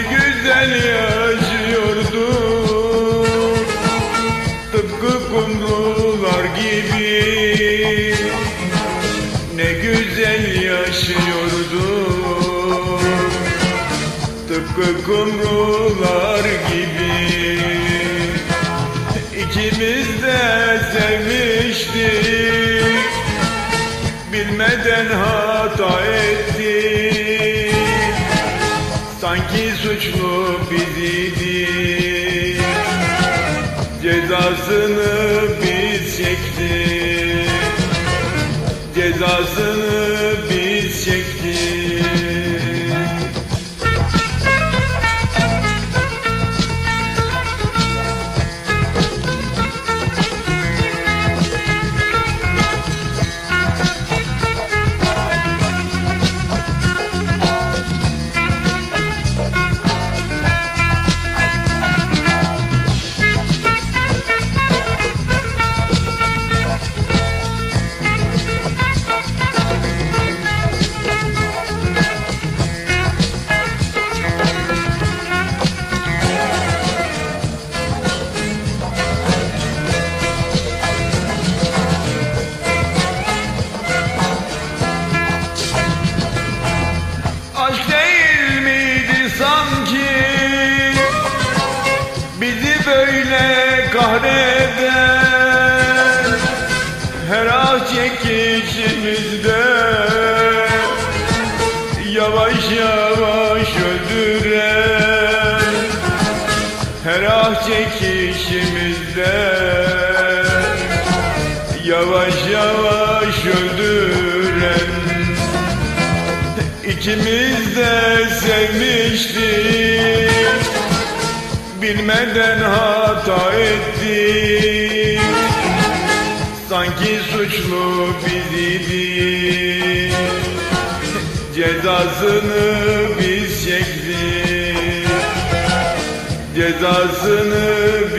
ne güzel yaşıyorduk Tıpkı kumrular gibi. Ne güzel yaşıyorduk Tıpkı kumrular gibi. İkimiz de sevmiştik. Bilmeden hata ettik. Sanki suçlu biziydik Cezasını biz çektik. Cezasını Yavaş yavaş öldüren Her ah çekişimizde. Yavaş yavaş öldüren İkimiz de sevmiştik. Bilmeden hata ettik. Sanki suçlu biziydik Cezasını biz çektik. Cezasını